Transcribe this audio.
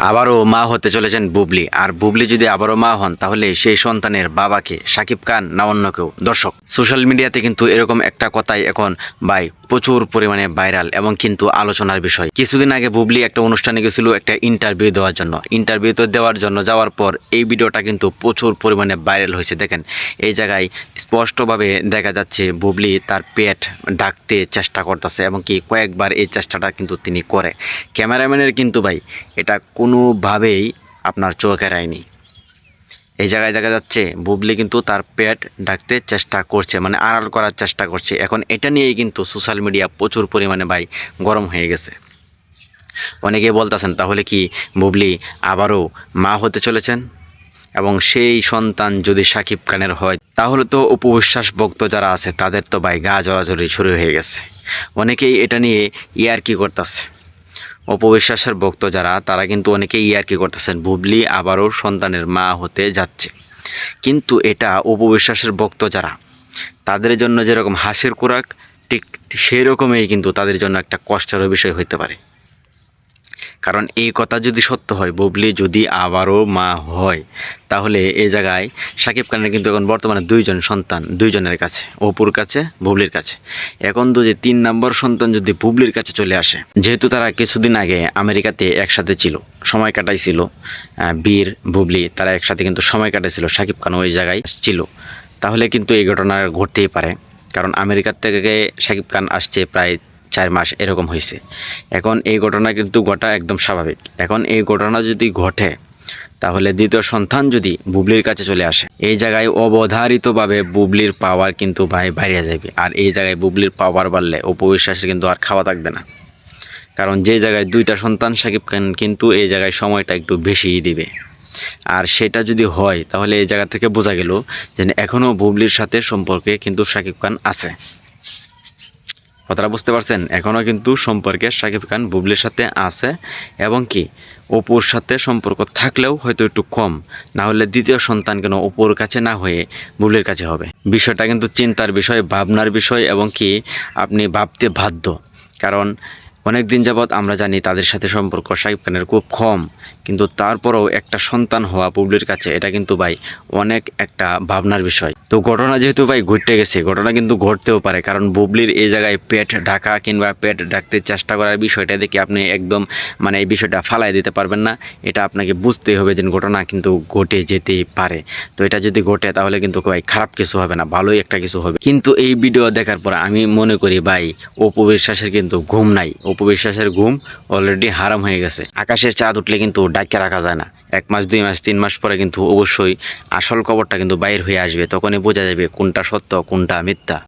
আবারও মা হতে চলেছেন বুবলি। আর বুবলি যদি আবারও মা হন, তাহলে সেই সন্তানের বাবাকে, সাকিব খান না অন্য কেউ। দর্শক, সোশ্যাল মিডিয়াতে কিন্তু এরকম একটা কথাই এখন, ভাই, প্রচুর পরিমাণে ভাইরাল এবং কিন্তু আলোচনার বিষয়। কিছুদিন আগে বুবলি একটা অনুষ্ঠানে গেছিল একটা ইন্টারভিউ দেওয়ার জন্য। ইন্টারভিউ তো দেওয়ার জন্য যাওয়ার পর এই ভিডিওটা কিন্তু প্রচুর পরিমাণে ভাইরাল হয়েছে। দেখেন, এই জায়গায় স্পষ্টভাবে দেখা যাচ্ছে বুবলি তার পেট ডাকতে চেষ্টা করতেছে এবং কি কয়েকবার এই চেষ্টাটা কিন্তু তিনি করে। ক্যামেরাম্যানের কিন্তু ভাই, এটা কোনোভাবেই আপনার চোখ এড়ায়নি। এই জায়গায় দেখা যাচ্ছে, বুবলি কিন্তু তার পেট ডাকতে চেষ্টা করছে মানে আড়াল করার চেষ্টা করছে। এখন এটা নিয়েই কিন্তু সোশ্যাল মিডিয়া প্রচুর পরিমাণে ভাই গরম হয়ে গেছে। অনেকে বলতেছেন, তাহলে কি বুবলি আবারও মা হতে চলেছেন? এবং সেই সন্তান যদি সাকিব খানের হয়, তাহলে তো উপবিশ্বাস ভক্ত যারা আছে, তাদের তো ভাই গা জড়াজড়ি শুরু হয়ে গেছে। অনেকেই এটা নিয়ে ইয়ার কি করতেছে। অপবিশ্বাসের ভক্ত যারা, তারা কিন্তু অনেকেই ইয়ার্কি করতেছেন। বুবলি আবারও সন্তানের মা হতে যাচ্ছে। কিন্তু এটা অপবিশ্বাসের ভক্ত যারা, তাদের জন্য যেরকম হাসির খোরাক, ঠিক সেই রকমই কিন্তু তাদের জন্য একটা কষ্টের বিষয় হইতে পারে। কারণ এই কথা যদি সত্য হয়, বুবলি যদি আবারও মা হয়, তাহলে এই জায়গায় সাকিব খানের কিন্তু এখন বর্তমানে দুইজন সন্তান, দুইজনের কাছে, অপুর কাছে, বুবলির কাছে। এখন যদি তিন নম্বর সন্তান যদি বুবলির কাছে চলে আসে, যেহেতু তারা কিছুদিন আগে আমেরিকাতে একসাথে ছিল, সময় কাটাইছিল বীর, বুবলি, তারা একসাথে কিন্তু সময় কাটাইছিল, সাকিব খান ওই জায়গায় ছিল। তাহলে কিন্তু এই ঘটনা ঘটতেই পারে, কারণ আমেরিকার থেকে সাকিব খান আসছে প্রায় চার মাস এরকম হয়েছে। এখন এই ঘটনা কিন্তু ঘটা একদম স্বাভাবিক। এখন এই ঘটনা যদি ঘটে, তাহলে দ্বিতীয় সন্তান যদি বুবলির কাছে চলে আসে, এই জায়গায় অবধারিতভাবে বুবলির পাওয়ার কিন্তু ভাই বাইরে যাবে। আর এই জায়গায় বুবলির পাওয়ার বাড়লে অপবিশ্বাসের কিন্তু আর খাওয়া থাকবে না। কারণ যে জায়গায় দুইটা সন্তান সাকিব খান কিন্তু এই জায়গায় সময়টা একটু বেশিই দিবে। আর সেটা যদি হয়, তাহলে এই জায়গা থেকে বোঝা গেল যে এখনও বুবলির সাথে সম্পর্কে কিন্তু সাকিব খান আছে। কথাটা বুঝতে পারছেন? এখনও কিন্তু সম্পর্কে শাকিব খান বুবলির সাথে আছে এবং কি? অপুর সাথে সম্পর্ক থাকলেও হয়তো একটু কম। না হলে দ্বিতীয় সন্তান কেন অপুর কাছে না হয়ে বুবলির কাছে হবে? বিষয়টা কিন্তু চিন্তার বিষয়, ভাবনার বিষয় এবং কি আপনি ভাবতে বাধ্য। কারণ অনেক দিন যাবৎ আমরা জানি তাদের সাথে সম্পর্ক শাকিব খানের খুব কম, কিন্তু তারপরেও একটা সন্তান হওয়া বুবলির কাছে এটা কিন্তু ভাই অনেক একটা ভাবনার বিষয়। তো ঘটনা যেহেতু ভাই ঘটতে গেছে, ঘটনা কিন্তু ঘটতেও পারে, কারণ বুবলির এই জায়গায় পেট ঢাকা কিংবা পেট ঢাকতে চেষ্টা করার বিষয়টা দেখে আপনি একদম মানে এই বিষয়টা ফালাই দিতে পারবেন না, এটা আপনাকে বুঝতেই হবে যে ঘটনা কিন্তু ঘটে যেতেই পারে। তো এটা যদি ঘটে তাহলে কিন্তু ভাই খারাপ কিছু হবে না, ভালোই একটা কিছু হবে। কিন্তু এই ভিডিও দেখার পর আমি মনে করি ভাই অপবিশ্বাসের কিন্তু ঘুম নাই অপবিশ্বাসের ঘুম অলরেডি হারাম হয়ে গেছে। আকাশের চাঁদ উঠলে কিন্তু ডাকিয়ে রাখা যায় না। এক মাস, দুই মাস, তিন মাস পরে কিন্তু অবশ্যই আসল কবরটা কিন্তু বাইর হয়ে আসবে। তখনই বোঝা যাবে কোনটা সত্য, কোনটা মিথ্যা।